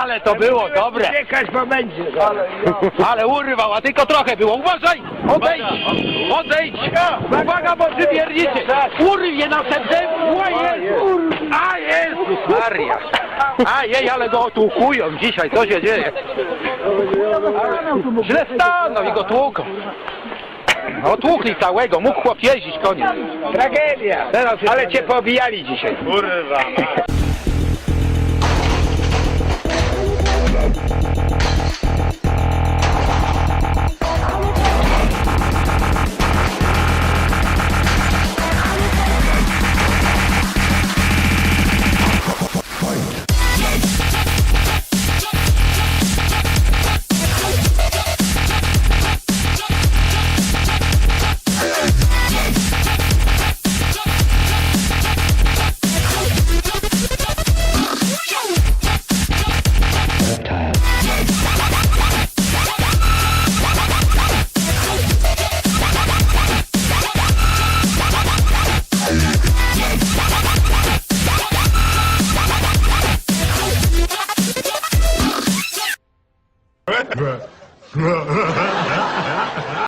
Ale to było dobre. Po będzie. Ale urwał, a tylko trochę było. Uważaj! Odejdź! Odejdź! Uwaga, bo przywiernicie! Urwie następnym! A Jezus Maria! A jej, ale go otłukują dzisiaj, co się dzieje? Źle stanął i go tłuką. Otłukli całego, mógł chłop jeździć koniec. Tragedia. Teraz Ale cię pobijali dzisiaj. Kurwa. Bruh. Bruh.